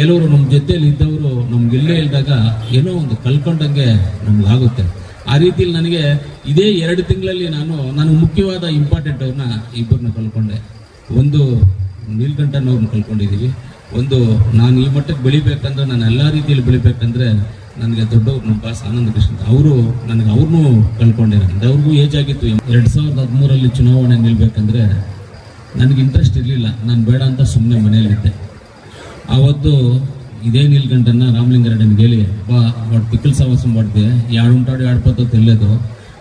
ಕೆಲವರು ನಮ್ಮ ಜೊತೆಯಲ್ಲಿ ಇದ್ದವರು ನಮ್ಗೆ ಇಲ್ಲೇ ಇಲ್ದಾಗ ಏನೋ ಒಂದು ಕಲ್ಕೊಂಡಂಗೆ ನಮ್ಗಾಗುತ್ತೆ ಆ ರೀತಿಯಲ್ಲಿ ನನಗೆ ಇದೇ ಎರಡು ತಿಂಗಳಲ್ಲಿ ನಾನು ನನಗೆ ಮುಖ್ಯವಾದ ಇಂಪಾರ್ಟೆಂಟ್ ಅವ್ರನ್ನ ಇಬ್ಬರನ್ನ ಕಲ್ಕೊಂಡೆ ಒಂದು ನೀಲ್ಕಂಠನವ್ರನ್ನ ಕಲ್ಕೊಂಡಿದ್ದೀವಿ ಒಂದು ನಾನು ಈ ಮಟ್ಟಕ್ಕೆ ಬೆಳಿಬೇಕಂದ್ರೆ, ನಾನು ಎಲ್ಲ ರೀತಿಯಲ್ಲಿ ಬೆಳಿಬೇಕಂದ್ರೆ ನನಗೆ ದೊಡ್ಡವ್ರು ನಮ್ಮ ಬಾಸ್ ಆನಂದ ಕೃಷ್ಣ. ಅವರು ನನಗೆ ಅವ್ರನ್ನೂ ಕಳ್ಕೊಂಡೆ ನನಗೆ ಅವ್ರಿಗೂ ಏಜ್ ಆಗಿತ್ತು. ಎರಡು ಸಾವಿರದ ಹದಿಮೂರಲ್ಲಿ ಚುನಾವಣೆ ನಿಲ್ಬೇಕಂದ್ರೆ ನನಗೆ ಇಂಟ್ರೆಸ್ಟ್ ಇರಲಿಲ್ಲ. ನಾನು ಬೇಡ ಅಂತ ಸುಮ್ಮನೆ ಮನೆಯಲ್ಲಿದ್ದೆ. ಅವತ್ತು ಇದೇ ನೀಲ್ಕಂಠನ ರಾಮಲಿಂಗಾರೆಡ್ಡಿನಿಗೆ ಹೇಳಿ ಬಾ ಒಟ್ಟು ಪಿಕ್ಕಲ್ ಸವಾಸ ಮಾಡಿದೆ ಎರಡು ಉಂಟಾಡು ಎರಡು ಪದ್ಧತಿ ಎಲ್ಲದು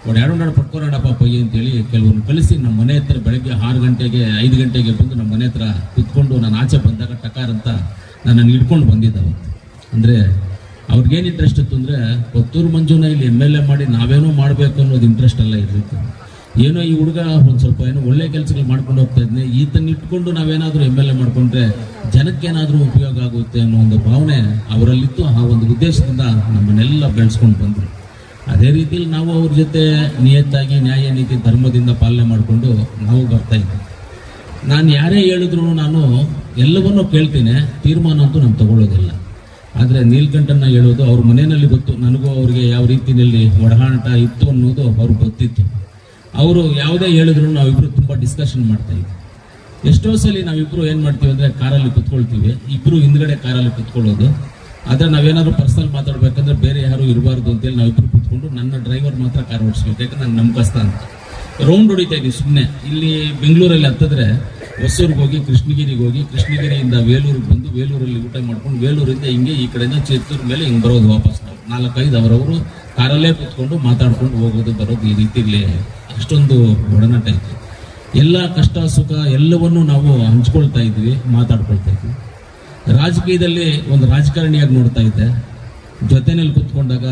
ಒಟ್ಟು ಎರಡು ಉಂಟಾಡು ಪಟ್ಕೋರೋಣ ಪಾಪ ಅಂತೇಳಿ ಕೆಲವ್ರನ್ನ ಕಲಿಸಿ ನಮ್ಮ ಮನೆ ಹತ್ರ ಬೆಳಗ್ಗೆ ಆರು ಗಂಟೆಗೆ, ಐದು ಗಂಟೆಗೆ ಬಂದು ನಮ್ಮ ಮನೆ ಹತ್ರ ಕುತ್ಕೊಂಡು ನಾನು ಆಚೆ ಬಂದಾಗ ಟಕಾರ್ ಅಂತ ನನ್ನನ್ನು ಹಿಡ್ಕೊಂಡು ಬಂದಿದ್ದ ಅವತ್ತು. ಅಂದರೆ ಅವ್ರಿಗೇನು ಇಂಟ್ರೆಸ್ಟ್ ಇತ್ತು ಅಂದರೆ, ಪತ್ತೂರು ಮಂಜುನ ಇಲ್ಲಿ ಎಂ ಎಲ್ ಎ ಮಾಡಿ ನಾವೇನೋ ಮಾಡಬೇಕು ಅನ್ನೋದು ಇಂಟ್ರೆಸ್ಟ್ ಎಲ್ಲ ಇರುತ್ತೆ ಏನೋ ಈ ಹುಡುಗ ಒಂದು ಸ್ವಲ್ಪ ಏನೋ ಒಳ್ಳೆ ಕೆಲಸಗಳು ಮಾಡ್ಕೊಂಡು ಹೋಗ್ತಾ ಇದ್ನೆ. ಈತನ ಇಟ್ಕೊಂಡು ನಾವೇನಾದರೂ ಎಂ ಎಲ್ ಎ ಮಾಡಿಕೊಂಡ್ರೆ ಜನಕ್ಕೇನಾದರೂ ಉಪಯೋಗ ಆಗುತ್ತೆ ಅನ್ನೋ ಒಂದು ಭಾವನೆ ಅವರಲ್ಲಿತ್ತು. ಆ ಒಂದು ಉದ್ದೇಶದಿಂದ ನಮ್ಮನ್ನೆಲ್ಲ ಬೆಳೆಸ್ಕೊಂಡು ಬಂದರು. ಅದೇ ರೀತಿಯಲ್ಲಿ ನಾವು ಅವ್ರ ಜೊತೆ ನಿಯತ್ತಾಗಿ, ನ್ಯಾಯ, ನೀತಿ, ಧರ್ಮದಿಂದ ಪಾಲನೆ ಮಾಡಿಕೊಂಡು ನಾವು ಬರ್ತಾ ಇದ್ದೀವಿ ನಾನು ಯಾರೇ ಹೇಳಿದ್ರು ನಾನು ಎಲ್ಲವನ್ನೂ ಕೇಳ್ತೀನಿ. ತೀರ್ಮಾನ ಅಂತೂ ನಾನು ತಗೊಳ್ಳೋದಿಲ್ಲ. ಆದರೆ ನೀಲ್ಕಂಠನ ಹೇಳೋದು ಅವ್ರ ಮನೆಯಲ್ಲಿ ಗೊತ್ತು. ನನಗೂ ಅವ್ರಿಗೆ ಯಾವ ರೀತಿಯಲ್ಲಿ ಒಡಹಾಟ ಇತ್ತು ಅನ್ನೋದು ಅವ್ರಿಗೆ ಗೊತ್ತಿತ್ತು. ಅವರು ಯಾವುದೇ ಹೇಳಿದ್ರು ನಾವಿಬ್ರು ತುಂಬ ಡಿಸ್ಕಷನ್ ಮಾಡ್ತಾ ಇದ್ವಿ. ಎಷ್ಟೋ ಸಲ ನಾವಿಬ್ರು ಏನು ಮಾಡ್ತೀವಿ ಅಂದರೆ ಕಾರಲ್ಲಿ ಕುತ್ಕೊಳ್ತೀವಿ. ಇಬ್ಬರು ಹಿಂದ್ಗಡೆ ಕಾರಲ್ಲಿ ಕುತ್ಕೊಳ್ಳೋದು. ಆದರೆ ನಾವೇನಾದ್ರು ಪರ್ಸನಲ್ ಮಾತಾಡ್ಬೇಕಂದ್ರೆ ಬೇರೆ ಯಾರು ಇರಬಾರ್ದು ಅಂತೇಳಿ ನಾವಿಬ್ರು ಕುತ್ಕೊಂಡು ನನ್ನ ಡ್ರೈವರ್ ಮಾತ್ರ ಕಾರ್ ಓಡಿಸ್ಬೇಕು. ಯಾಕಂದ್ರೆ ನಮ್ಮ ಕಷ್ಟ ಅಂತ. ರೌಂಡ್ ಹೊಡಿತಾ ಇದ್ದೀವಿ ಸುಮ್ಮನೆ ಇಲ್ಲಿ ಬೆಂಗಳೂರಲ್ಲಿ ಹತ್ತಿದ್ರೆ ಹೊಸೂರಿಗೆ ಹೋಗಿ, ಕೃಷ್ಣಗಿರಿಗೆ ಹೋಗಿ, ಕೃಷ್ಣಗಿರಿಯಿಂದ ವೇಲೂರಿಗೆ ಬಂದು ವೇಲೂರಲ್ಲಿ ಊಟ ಮಾಡ್ಕೊಂಡು ವೇಲೂರಿಂದ ಹಿಂಗೆ ಈ ಕಡೆಯಿಂದ ಚಿತ್ತೂರು ಮೇಲೆ ಹಿಂಗೆ ಬರೋದು ವಾಪಸ್ ನಾವು. ನಾಲ್ಕೈದು ಅವರವರು ಕಾರಲ್ಲೇ ಕೂತ್ಕೊಂಡು ಮಾತಾಡ್ಕೊಂಡು ಹೋಗೋದು, ಬರೋದು ಈ ರೀತಿಲಿ ಅಷ್ಟೊಂದು ಒಡನಾಟ ಇತ್ತು. ಎಲ್ಲ ಕಷ್ಟ, ಸುಖ ಎಲ್ಲವನ್ನೂ ನಾವು ಹಂಚ್ಕೊಳ್ತಾ ಇದ್ವಿ, ಮಾತಾಡ್ಕೊಳ್ತಾ ಇದ್ವಿ. ರಾಜಕೀಯದಲ್ಲಿ ಒಂದು ರಾಜಕಾರಣಿಯಾಗಿ ನೋಡ್ತಾ ಇದ್ದೆ. ಜೊತೆನಲ್ಲಿ ಕೂತ್ಕೊಂಡಾಗ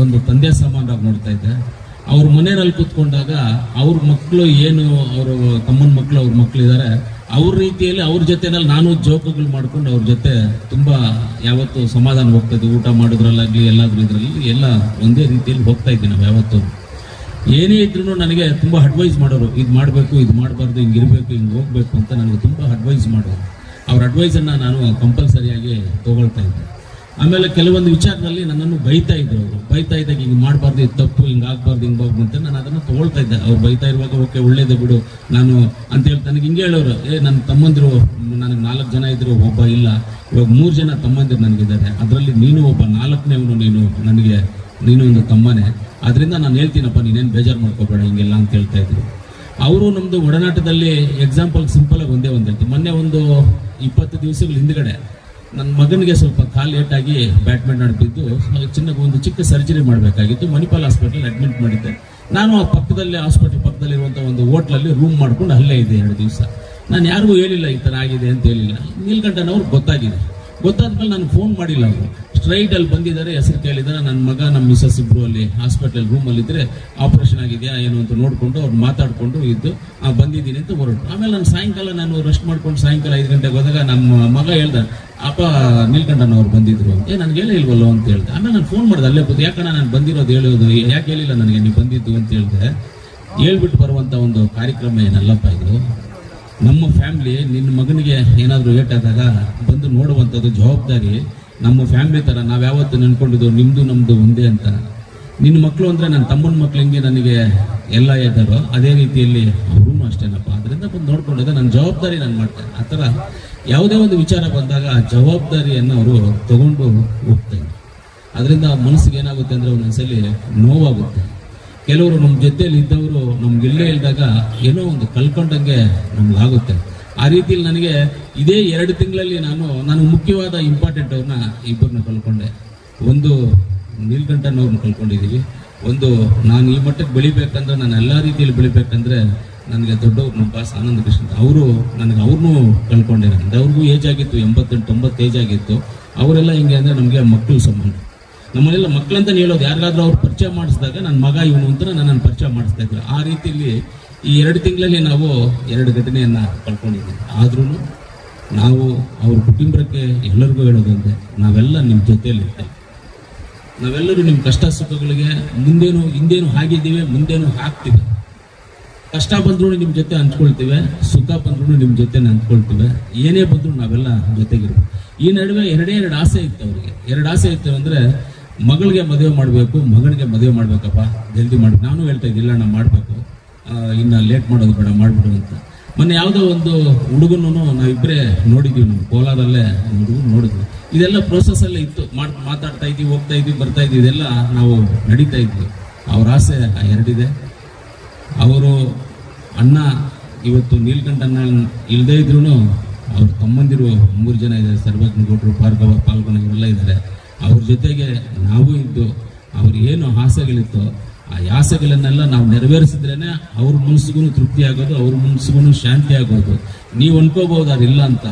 ಒಂದು ತಂದೆ ಸಮಾನರಾಗಿ ನೋಡ್ತಾ ಇದ್ದೆ. ಅವ್ರ ಮನೆಯಲ್ಲಿ ಕೂತ್ಕೊಂಡಾಗ ಅವ್ರ ಮಕ್ಕಳು ಏನು ಅವರು ತಮ್ಮನ ಮಕ್ಕಳು ಅವ್ರ ಮಕ್ಕಳಿದ್ದಾರೆ ಅವ್ರ ರೀತಿಯಲ್ಲಿ ಅವ್ರ ಜೊತೆನಲ್ಲಿ ನಾನು ಜೋಕುಗಳು ಮಾಡ್ಕೊಂಡು ಅವ್ರ ಜೊತೆ ತುಂಬಾ ಯಾವತ್ತು ಸಮಾಧಾನ ಹೋಗ್ತಾ ಇದ್ವಿ ಊಟ ಮಾಡೋದ್ರಲ್ಲಾಗ್ಲಿ, ಎಲ್ಲಾದ್ರೂ ಇದರಲ್ಲಿ ಎಲ್ಲ ಒಂದೇ ರೀತಿಯಲ್ಲಿ ಹೋಗ್ತಾ ಇದ್ವಿ ನಾವು ಯಾವತ್ತು. ಏನೇ ಇದ್ರೂ ನನಗೆ ತುಂಬ ಅಡ್ವೈಸ್ ಮಾಡೋರು, ಇದು ಮಾಡಬೇಕು, ಇದು ಮಾಡಬಾರ್ದು, ಹಿಂಗೆ ಇರಬೇಕು, ಹಿಂಗೆ ಹೋಗಬೇಕು ಅಂತ ನನಗೆ ತುಂಬ ಅಡ್ವೈಸ್ ಮಾಡೋರು. ಅವ್ರ ಅಡ್ವೈಸನ್ನು ನಾನು ಕಂಪಲ್ಸರಿಯಾಗಿ ತಗೊಳ್ತಾ ಇದ್ದೆ. ಆಮೇಲೆ ಕೆಲವೊಂದು ವಿಚಾರದಲ್ಲಿ ನನ್ನನ್ನು ಬೈತಾ ಇದ್ರು ಅವರು. ಬೈತಾ ಇದ್ದಾಗ ಹಿಂಗೆ ಮಾಡಬಾರ್ದು, ಇದು ತಪ್ಪು, ಹಿಂಗೆ ಆಗಬಾರ್ದು, ಹಿಂಗೆ ಹೋಗ್ಬಾರ್ದು ಅಂತ ನಾನು ಅದನ್ನು ತೊಗೊಳ್ತಾ ಇದ್ದೆ. ಅವ್ರು ಬೈತಾ ಇರುವಾಗ, ಓಕೆ, ಒಳ್ಳೇದೇ ಬಿಡು. ನಾನು ಅಂತ ಹೇಳಿ ನನಗೆ ಹಿಂಗೆ ಹೇಳೋರು, ಏ ನನ್ನ ತಮ್ಮಂದಿರು, ನನಗೆ ನಾಲ್ಕು ಜನ ಇದ್ರು, ಒಬ್ಬ ಇಲ್ಲ. ಇವಾಗ ಮೂರು ಜನ ತಮ್ಮಂದಿರು ನನಗಿದ್ದಾರೆ. ಅದರಲ್ಲಿ ನೀನು ಒಬ್ಬ ನಾಲ್ಕನೇವನು ನೀನು, ನನಗೆ ನೀನು ಒಂದು ತಮ್ಮನೇ. ಅದರಿಂದ ನಾನು ಹೇಳ್ತೀನಪ್ಪ, ನೀನೇನು ಬೇಜಾರು ಮಾಡ್ಕೋಬೇಡ, ಹಿಂಗೆಲ್ಲ ಅಂತ ಹೇಳ್ತಾ ಇದ್ರು. ಅವರು ನಮ್ಮದು ಒಡನಾಟದಲ್ಲಿ ಎಕ್ಸಾಂಪಲ್ ಸಿಂಪಲಾಗಿ ಒಂದೇ ಒಂದು ಹೇಳ್ತೀನಿ. ಮೊನ್ನೆ ಒಂದು ಇಪ್ಪತ್ತು ದಿವಸಗಳ ಹಿಂದ್ಗಡೆ ನನ್ನ ಮಗನಿಗೆ ಸ್ವಲ್ಪ ಕಾಲು ಏಟಾಗಿ ಬ್ಯಾಟ್ಮಿಂಟನ್ ಬಿದ್ದು ಚಿನ್ನಕ್ಕೆ ಒಂದು ಚಿಕ್ಕ ಸರ್ಜರಿ ಮಾಡಬೇಕಾಗಿತ್ತು, ಮಣಿಪಾಲ್ ಹಾಸ್ಪಿಟಲ್ ಅಡ್ಮಿಟ್ ಮಾಡಿದ್ದೆ. ನಾನು ಆ ಪಕ್ಕದಲ್ಲೇ ಹಾಸ್ಪಿಟಲ್ ಪಕ್ಕದಲ್ಲಿರುವಂಥ ಒಂದು ಹೋಟ್ಲಲ್ಲಿ ರೂಮ್ ಮಾಡ್ಕೊಂಡು ಅಲ್ಲೇ ಇದ್ದೆ ಎರಡು ದಿವಸ. ನಾನು ಯಾರಿಗೂ ಹೇಳಿಲ್ಲ ಈ ಥರ ಆಗಿದೆ ಅಂತ ಹೇಳಿಲ್ಲ. ನೀಲ್ಕಂಠನವ್ರಿಗೆ ಗೊತ್ತಾಗಿದೆ. ಗೊತ್ತಾದ ಮೇಲೆ ನಾನು ಫೋನ್ ಮಾಡಿಲ್ಲ ಅವರು. ಸ್ಟ್ರೈಟ್ ಅಲ್ಲಿ ಬಂದಿದ್ದಾರೆ, ಹೆಸರು ಕೇಳಿದ್ದಾರೆ. ನನ್ನ ಮಗ ನಮ್ಮ ಮಿಸಸ್ ಇಬ್ರು ಅಲ್ಲಿ ಹಾಸ್ಪಿಟಲ್ ರೂಮ್ ಅಲ್ಲಿ ಆಪರೇಷನ್ ಆಗಿದೆಯಾ, ಏನು ಅಂತ ನೋಡಿಕೊಂಡು ಅವ್ರು ಮಾತಾಡಿಕೊಂಡು ಇದ್ದು ಬಂದಿದ್ದೀನಿ ಅಂತ ಹೊರಟು. ಆಮೇಲೆ ನಾನು ಸಾಯಂಕಾಲ ನಾನು ರೆಸ್ಟ್ ಮಾಡ್ಕೊಂಡು ಸಾಯಂಕಾಲ ಐದು ಗಂಟೆಗೆ ಹೋದಾಗ ನಮ್ಮ ಮಗ ಹೇಳ್ದ, ಅಪ್ಪ ನೀಲ್ಕಂಠನವ್ರು ಬಂದಿದ್ರು ಏ ನನಗೆ ಹೇಳೇ ಇಲ್ವಲ್ಲೋ ಅಂತ ಹೇಳ್ದೆ. ಆಮೇಲೆ ನಾನು ಫೋನ್ ಮಾಡಿದೆ, ಅಲ್ಲೇ ಬಂದು ಯಾಕಣ್ಣ ನಾನು ಬಂದಿರೋದು ಹೇಳೋದು ಯಾಕೆ ಹೇಳಿಲ್ಲ ನನಗೆ, ನೀವು ಬಂದಿದ್ದು? ಅಂತ ಹೇಳಿದೆ. ಹೇಳ್ಬಿಟ್ಟು ಬರುವಂತ ಒಂದು ಕಾರ್ಯಕ್ರಮ ಏನಲ್ಲಪ್ಪ ಇದು? ನಮ್ಮ ಫ್ಯಾಮಿಲಿ ನಿನ್ನ ಮಗನಿಗೆ ಏನಾದರೂ ಏಟಾದಾಗ ಬಂದು ನೋಡುವಂಥದ್ದು ಜವಾಬ್ದಾರಿ ನಮ್ಮ ಫ್ಯಾಮಿಲಿ ಥರ ನಾವು ಯಾವತ್ತು ನೆನ್ಕೊಂಡಿದ್ದು ನಿಮ್ಮದು ನಮ್ಮದು ಒಂದೇ ಅಂತ. ನಿನ್ನ ಮಕ್ಕಳು ಅಂದರೆ ನನ್ನ ತಮ್ಮನ ಮಕ್ಳು ಹೆಂಗೆ ನನಗೆ ಎಲ್ಲ ಇದ್ದಾರೋ ಅದೇ ರೀತಿಯಲ್ಲಿ ಅವರೂ ಅಷ್ಟೇನಪ್ಪ. ಅದರಿಂದ ಬಂದು ನೋಡ್ಕೊಂಡಿದ್ದೆ ನನ್ನ ಜವಾಬ್ದಾರಿ ನಾನು ಮಾಡ್ತೇನೆ. ಆ ಥರ ಯಾವುದೇ ಒಂದು ವಿಚಾರ ಬಂದಾಗ ಆ ಜವಾಬ್ದಾರಿಯನ್ನು ಅವರು ತಗೊಂಡು ಹೋಗ್ತಾರೆ ಅದರಿಂದ ಮನಸ್ಸಿಗೆ ಏನಾಗುತ್ತೆ ಅಂದರೆ ಒಂದೊಂದ್ಸಲಿ ನೋವಾಗುತ್ತೆ. ಕೆಲವರು ನಮ್ಮ ಜೊತೆಯಲ್ಲಿ ಇದ್ದವರು ನಮ್ಗೆ ಇಲ್ಲೇ ಇಲ್ದಾಗ ಏನೋ ಒಂದು ಕಲ್ಕೊಂಡಂಗೆ ನಮ್ಗಾಗುತ್ತೆ ಆ ರೀತಿಯಲ್ಲಿ ನನಗೆ ಇದೇ ಎರಡು ತಿಂಗಳಲ್ಲಿ ನಾನು ನಾನು ಮುಖ್ಯವಾದ ಇಂಪಾರ್ಟೆಂಟ್ ಅವ್ರನ್ನ ಇಬ್ಬರನ್ನ ಕಲ್ಕೊಂಡೆ. ಒಂದು ನೀಲ್ಕಂಠನವ್ರನ್ನ ಕಲ್ಕೊಂಡಿದ್ದೀವಿ ಒಂದು ನಾನು ಈ ಮಟ್ಟಕ್ಕೆ ಬೆಳಿಬೇಕಂದ್ರೆ, ನಾನು ಎಲ್ಲ ರೀತಿಯಲ್ಲಿ ಬೆಳಿಬೇಕಂದ್ರೆ ನನಗೆ ದೊಡ್ಡವ್ರು ನಮ್ಮ ಬಾಸ್ ಆನಂದ ಕೃಷ್ಣ ಅವರು ನನಗೆ ಅವ್ರನ್ನೂ ಕಳ್ಕೊಂಡೆ ನನಗೆ ಅವ್ರಿಗೂ ಏಜ್ ಆಗಿತ್ತು, ಎಂಬತ್ತೆಂಟು, ತೊಂಬತ್ತು ಏಜ್ ಆಗಿತ್ತು. ಅವರೆಲ್ಲ ಹಿಂಗೆ ಅಂದರೆ ನಮಗೆ ಮಕ್ಕಳು ಸಂಬಂಧ. ನಮ್ಮನೆಲ್ಲ ಮಕ್ಕಳಂತ ಹೇಳೋದು, ಯಾರಿಗಾದ್ರೂ ಅವ್ರು ಪರಿಚಯ ಮಾಡಿಸಿದಾಗ, ನನ್ನ ಮಗ ಇವನು ಅಂತ ನನ್ನನ್ನು ಪರಿಚಯ ಮಾಡಿಸ್ತಾ ಇದ್ರು. ಆ ರೀತಿಯಲ್ಲಿ ಈ ಎರಡು ತಿಂಗಳಲ್ಲಿ ನಾವು ಎರಡು ಘಟನೆಯನ್ನು ಕಳ್ಕೊಂಡಿದ್ದೀವಿ ಆದ್ರೂ ನಾವು ಅವ್ರ ಕುಟುಂಬಕ್ಕೆ ಎಲ್ಲರಿಗೂ ಹೇಳೋದಂತೆ ನಾವೆಲ್ಲ ನಿಮ್ಮ ಜೊತೆಯಲ್ಲಿರ್ತೇವೆ ನಾವೆಲ್ಲರೂ ನಿಮ್ಮ ಕಷ್ಟ ಸುಖಗಳಿಗೆ ಮುಂದೇನು, ಹಿಂದೇನು ಆಗಿದ್ದೀವಿ ಮುಂದೇನು ಹಾಕ್ತೀವಿ. ಕಷ್ಟ ಬಂದ್ರೂ ನಿಮ್ಮ ಜೊತೆ ಹಂಚ್ಕೊಳ್ತೀವಿ, ಸುಖ ಬಂದ್ರೂ ನಿಮ್ಮ ಜೊತೆ ಹಂಚ್ಕೊಳ್ತೀವಿ. ಏನೇ ಬಂದರೂ ನಾವೆಲ್ಲ ಜೊತೆಗಿರ್ಬೇಕು ಈ ನಡುವೆ ಎರಡೇ ಎರಡು ಆಸೆ ಇತ್ತು ಅವರಿಗೆ. ಎರಡು ಆಸೆ ಇತ್ತು ಅಂದರೆ ಮಗಳಿಗೆ ಮದುವೆ ಮಾಡಬೇಕು, ಮಗನಿಗೆ ಮದುವೆ ಮಾಡಬೇಕಪ್ಪ, ಜಲ್ದಿ ಮಾಡಿ ನಾನು ಹೇಳ್ತಾ ಇದ್ದಿಲ್ಲ ನಾನು ಮಾಡಬೇಕು. ಇನ್ನು ಲೇಟ್ ಮಾಡೋದು ಬೇಡ, ಮಾಡ್ಬಿಡೋ ಅಂತ. ಮೊನ್ನೆ ಯಾವುದೋ ಒಂದು ಹುಡುಗನೂ ನಾವಿಬ್ಬರೇ ನೋಡಿದ್ವಿ ನಾವು, ಕೋಲಾರಲ್ಲೇ ಹುಡುಗ ನೋಡಿದ್ವಿ. ಇದೆಲ್ಲ ಪ್ರೋಸೆಸ್ ಅಲ್ಲೇ ಇತ್ತು ಮಾತಾಡ್ತಾ ಇದ್ವಿ, ಹೋಗ್ತಾ ಇದ್ವಿ, ಬರ್ತಾ ಇದ್ವಿ, ಇದೆಲ್ಲ ನಾವು ನಡೀತಾ ಇದ್ವಿ. ಅವ್ರ ಆಸೆ ಎರಡಿದೆ. ಅವರು ಅಣ್ಣ, ಇವತ್ತು ನೀಲ್ಕಂಠನ ಇಲ್ಲದೇ ಇದ್ರೂ ಅವ್ರ ತಮ್ಮಂದಿರು ಮೂರು ಜನ ಇದ್ದಾರೆ, ಸರ್ವಜ್ಞ ಗೌಡ್ರು ಭಾರ್ಗವ ಪಾಲ್ಗೊನ ಇವರೆಲ್ಲ ಇದ್ದಾರೆ. ಅವ್ರ ಜೊತೆಗೆ ನಾವು ಇದ್ದು, ಅವ್ರ ಏನು ಆಸೆಗಳಿತ್ತು ಆ ಆಸೆಗಳನ್ನೆಲ್ಲ ನಾವು ನೆರವೇರಿಸಿದ್ರೇನೆ ಅವ್ರ ಮನಸ್ಸಿಗೂ ತೃಪ್ತಿ ಆಗೋದು, ಅವ್ರ ಮನಸ್ಸಿಗೂ ಶಾಂತಿ ಆಗೋದು. ನೀವು ಅನ್ಕೋಬಹುದು ಅದಿಲ್ಲ ಅಂತ.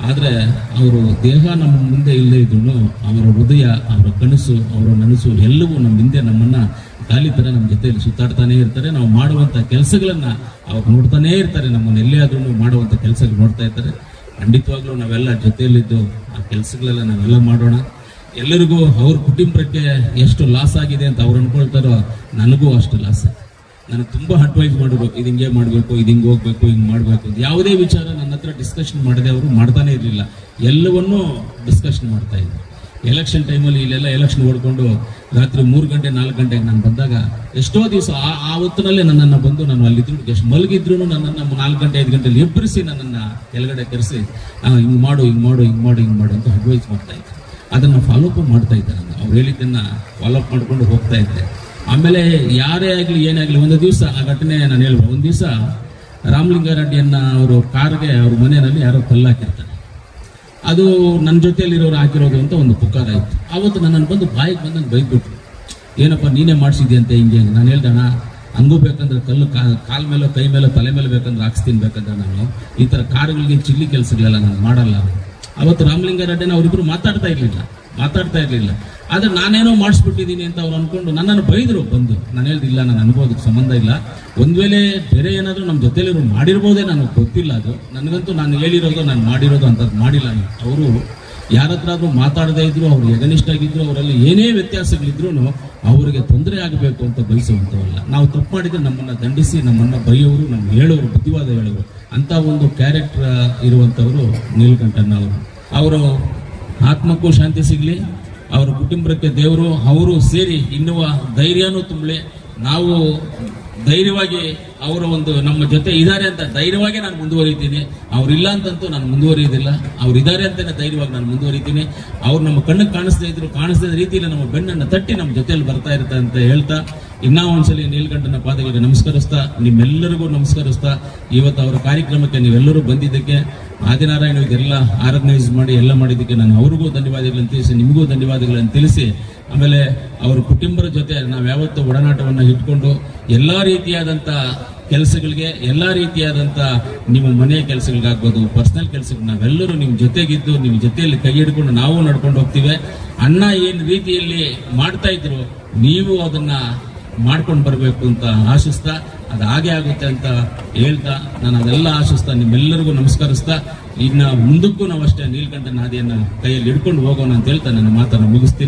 ಆದರೆ ಅವರು ದೇಹ ನಮ್ಮ ಮುಂದೆ ಇಲ್ಲದೆ ಇದ್ರು ಅವರ ಹೃದಯ, ಅವರ ಕನಸು, ಅವರ ನನಸು ಎಲ್ಲವೂ ನಮ್ಮ ಹಿಂದೆ ನಮ್ಮನ್ನ ಗಾಲಿ ತರ ನಮ್ಮ ಜೊತೆಯಲ್ಲಿ ಸುತ್ತಾಡ್ತಾನೇ ಇರ್ತಾರೆ. ನಾವು ಮಾಡುವಂಥ ಕೆಲಸಗಳನ್ನ ಅವ್ರು ನೋಡ್ತಾನೇ ಇರ್ತಾರೆ. ನಮ್ಮನ್ನ ಎಲ್ಲೇ ಆದ್ರೂ ಮಾಡುವಂತ ಕೆಲಸಗಳು ನೋಡ್ತಾ ಇರ್ತಾರೆ. ಖಂಡಿತವಾಗ್ಲೂ ನಾವೆಲ್ಲ ಜೊತೆಯಲ್ಲಿದ್ದು ಆ ಕೆಲಸಗಳೆಲ್ಲ ನಾವೆಲ್ಲ ಮಾಡೋಣ. ಎಲ್ಲರಿಗೂ ಅವ್ರ ಕುಟುಂಬಕ್ಕೆ ಎಷ್ಟು ಲಾಸ್ ಆಗಿದೆ ಅಂತ ಅವ್ರು ಅನ್ಕೊಳ್ತಾರೋ ನನಗೂ ಅಷ್ಟು ಲಾಸ್ ನನಗೆ ತುಂಬ ಅಡ್ವೈಸ್ ಮಾಡಬೇಕು, ಇದು ಹಿಂಗೆ ಮಾಡಬೇಕು, ಇದು ಹಿಂಗೆ ಹೋಗ್ಬೇಕು, ಹಿಂಗೆ ಮಾಡಬೇಕು ಯಾವುದೇ ವಿಚಾರ ನನ್ನ ಹತ್ರ ಡಿಸ್ಕಷನ್ ಮಾಡದೆ ಅವರು ಮಾಡ್ತಾನೆ ಇರಲಿಲ್ಲ. ಎಲ್ಲವನ್ನೂ ಡಿಸ್ಕಷನ್ ಮಾಡ್ತಾ ಇದ್ರು. ಎಲೆಕ್ಷನ್ ಟೈಮಲ್ಲಿ ಇಲ್ಲೆಲ್ಲ ಎಲೆಕ್ಷನ್ ಓಡ್ಕೊಂಡು ರಾತ್ರಿ ಮೂರು ಗಂಟೆ, ನಾಲ್ಕು ಗಂಟೆಗೆ ನಾನು ಬಂದಾಗ ಎಷ್ಟೋ ದಿವಸ ಆ ಆ ಹೊತ್ತಿನಲ್ಲೇ ನನ್ನನ್ನು ಬಂದು ನಾನು ಅಲ್ಲಿದ್ರು ಎಷ್ಟು ಮಲಗಿದ್ರು ನನ್ನನ್ನು ನಾಲ್ಕು ಗಂಟೆ, ಐದು ಗಂಟೆಲಿ ಎಬ್ಬರಿಸಿ ನನ್ನನ್ನು ಕೆಳಗಡೆ ಕರೆಸಿ ಹಿಂಗೆ ಮಾಡು ಹಿಂಗೆ ಮಾಡು ಹಿಂಗೆ ಮಾಡು ಹಿಂಗೆ ಮಾಡು ಅಂತ ಅಡ್ವೈಸ್ ಮಾಡ್ತಾ ಇದ್ರು. ಅದನ್ನು ಫಾಲೋಅಪ್ ಮಾಡ್ತಾ ಇದ್ದೆ ನಾನು ಅವ್ರು ಹೇಳಿದ್ದನ್ನು ಫಾಲೋಅಪ್ ಮಾಡಿಕೊಂಡು ಹೋಗ್ತಾ ಇದ್ದೆ. ಆಮೇಲೆ ಯಾರೇ ಆಗಲಿ, ಏನೇ ಆಗಲಿ, ಒಂದು ದಿವಸ ಆ ಘಟನೆ ನಾನು ಹೇಳ್ಬೋದು ಒಂದು ದಿವಸ ರಾಮಲಿಂಗಾರೆಡ್ಡಿಯನ್ನು ಅವರು ಕಾರ್ಗೆ, ಅವ್ರ ಮನೆಯಲ್ಲಿ ಯಾರೋ ಕಲ್ಲು ಹಾಕಿರ್ತಾರೆ. ಅದು ನನ್ನ ಜೊತೆಯಲ್ಲಿರೋರು ಹಾಕಿರೋದು ಅಂತ ಒಂದು ಪುಕಾರ ಇತ್ತು. ಆವತ್ತು ನನ್ನನ್ನು ಬಂದು ಬಾಯಿಗೆ ಬಂದಂಗೆ ಬೈದ್ಬಿಟ್ರು. ಏನಪ್ಪ, ನೀನೇ ಮಾಡಿಸಿದ್ದೆ ಅಂತ ಹಿಂಗೆ ಹಿಂಗೆ? ನಾನು ಹೇಳ್ದಣ ಹಂಗೂ ಬೇಕಂದ್ರೆ ಕಲ್ಲು ಕಾಲ್ ಮೇಲೋ, ಕೈ ಮೇಲೋ, ತಲೆ ಮೇಲೆ ಬೇಕಂದ್ರೆ ಹಾಕ್ಸ್ತೀನಿ, ಬೇಕಂದ್ರೆ ನಾನು ಈ ಥರ ಕಾರುಗಳಿಗೆ ಚಿಲ್ಲಿ ಕೆಲಸಗಳೆಲ್ಲ ನಾನು ಮಾಡಲ್ಲ. ಅವತ್ತು ರಾಮಲಿಂಗಾರೆಡ್ಡಿನ ಅವರಿಬ್ರು ಮಾತಾಡ್ತಾ ಇರಲಿಲ್ಲ ಮಾತಾಡ್ತಾ ಇರಲಿಲ್ಲ. ಆದರೆ ನಾನೇನೋ ಮಾಡಿಸ್ಬಿಟ್ಟಿದ್ದೀನಿ ಅಂತ ಅವ್ರು ಅನ್ಕೊಂಡು ನನ್ನನ್ನು ಬೈದರು, ಬಂದು. ನಾನು ಹೇಳ್ದಿಲ್ಲ ನನ್ನ ಅನುಭವಕ್ಕೆ ಸಂಬಂಧ ಇಲ್ಲ. ಒಂದು ವೇಳೆ ಬೇರೆ ಏನಾದರೂ ನಮ್ಮ ಜೊತೆಲಿರೋ ಮಾಡಿರ್ಬೋದೇ ನನಗೆ ಗೊತ್ತಿಲ್ಲ ಅದು. ನನಗಂತೂ ನಾನು ಹೇಳಿರೋದು, ನಾನು ಮಾಡಿರೋದು ಅಂತದ್ದು ಮಾಡಿಲ್ಲ ಅವರು ಯಾರ ಹತ್ರ ಮಾತಾಡದೇ ಇದ್ರು, ಅವ್ರು ಎಗನಿಷ್ಠ ಆಗಿದ್ರು ಅವರಲ್ಲಿ ಏನೇ ವ್ಯತ್ಯಾಸಗಳಿದ್ರು ಅವರಿಗೆ ತೊಂದರೆ ಆಗಬೇಕು ಅಂತ ಬಯಸುವಂಥವಲ್ಲ ನಾವು ತಪ್ಪು ಮಾಡಿದ್ರೆ ನಮ್ಮನ್ನ ದಂಡಿಸಿ, ನಮ್ಮನ್ನ ಬೈಯೋರು ನಮ್ಮ ಹೇಳೋರು, ಬುದ್ಧಿವಾದ ಹೇಳೋರು. ಅಂತ ಒಂದು ಕ್ಯಾರೆಕ್ಟರ್ ಇರುವಂಥವರು ಅವರು ಅವರು ಆತ್ಮಕ್ಕೂ ಶಾಂತಿ ಸಿಗಲಿ, ಅವರ ಕುಟುಂಬಕ್ಕೆ ದೇವರು, ಅವರು ಸೇರಿ ಇನ್ನುವ ಧೈರ್ಯನೂ ತುಂಬಲಿ. ನಾವು ಧೈರ್ಯವಾಗಿ ಅವರ ಒಂದು ನಮ್ಮ ಜೊತೆ ಇದ್ದಾರೆ ಅಂತ ಧೈರ್ಯವಾಗಿ ನಾನು ಮುಂದುವರಿತೀನಿ. ಅವರಿಲ್ಲ ಅಂತಂತೂ ನಾನು ಮುಂದುವರಿಯೋದಿಲ್ಲ ಅವ್ರು ಇದ್ದಾರೆ ಅಂತಲೇ ಧೈರ್ಯವಾಗಿ ನಾನು ಮುಂದುವರಿತೀನಿ. ಅವ್ರು ನಮ್ಮ ಕಣ್ಣಿಗೆ ಕಾಣಿಸ್ತಾ ಇದ್ರು, ಕಾಣಿಸ್ತಾ ಇದ್ದ ರೀತಿಯಲ್ಲಿ ನಮ್ಮ ಬೆನ್ನನ್ನು ತಟ್ಟಿ ನಮ್ಮ ಜೊತೆಯಲ್ಲಿ ಬರ್ತಾ ಇರ್ತಾ ಅಂತ ಹೇಳ್ತಾ, ಇನ್ನೂ ಒಂದ್ಸಲಿ ನೀಲ್ಕಂಠನ ಪಾದಗಳಿಗೆ ನಮಸ್ಕರಿಸ್ತಾ, ನಿಮ್ಮೆಲ್ಲರಿಗೂ ನಮಸ್ಕರಿಸ್ತಾ, ಇವತ್ತು ಅವರ ಕಾರ್ಯಕ್ರಮಕ್ಕೆ ನೀವೆಲ್ಲರೂ ಬಂದಿದ್ದಕ್ಕೆ ಆದಿನಾರಾಯಣ ಇದೆಲ್ಲ ಯೂಸ್ ಮಾಡಿ ಎಲ್ಲ ಮಾಡಿದ್ದಕ್ಕೆ ನಾನು ಅವ್ರಿಗೂ ಧನ್ಯವಾದಗಳನ್ನು ತಿಳಿಸಿ, ನಿಮಗೂ ಧನ್ಯವಾದಗಳನ್ನು ತಿಳಿಸಿ, ಆಮೇಲೆ ಅವರ ಕುಟುಂಬದ ಜೊತೆ ನಾವು ಯಾವತ್ತೂ ಒಡನಾಟವನ್ನು ಇಟ್ಕೊಂಡು ಎಲ್ಲ ರೀತಿಯಾದಂಥ ಕೆಲಸಗಳಿಗೆ, ಎಲ್ಲ ರೀತಿಯಾದಂಥ ನಿಮ್ಮ ಮನೆಯ ಕೆಲಸಗಳಿಗಾಗ್ಬೋದು ಪರ್ಸ್ನಲ್ ಕೆಲಸಗಳು ನಾವೆಲ್ಲರೂ ನಿಮ್ಮ ಜೊತೆಗಿದ್ದು ನಿಮ್ಮ ಜೊತೆಯಲ್ಲಿ ಕೈ ಹಿಡ್ಕೊಂಡು ನಾವು ನಡ್ಕೊಂಡು ಹೋಗ್ತೀವಿ. ಅಣ್ಣ ಏನು ರೀತಿಯಲ್ಲಿ ಮಾಡ್ತಾ ಇದ್ರು ನೀವು ಅದನ್ನು ಮಾಡ್ಕೊಂಡು ಬರಬೇಕು ಅಂತ ಆಶಿಸ್ತಾ ಅದು ಹಾಗೆ ಆಗುತ್ತೆ ಅಂತ ಹೇಳ್ತಾ ನಾನು ಅದೆಲ್ಲ ಆಶಿಸ್ತಾ ನಿಮ್ಮೆಲ್ಲರಿಗೂ ನಮಸ್ಕರಿಸ್ತಾ ಇನ್ನ ಮುಂದಕ್ಕೂ ನಾವು ಅಷ್ಟೇ ನೀಲ್ಕಂಠ ನಾದಿಯನ್ನ ಕೈಯಲ್ಲಿ ಹಿಡ್ಕೊಂಡು ಹೋಗೋಣ ಅಂತ ಹೇಳ್ತಾ ನನ್ನ ಮಾತನ್ನು ಮುಗಿಸ್ತೀನಿ.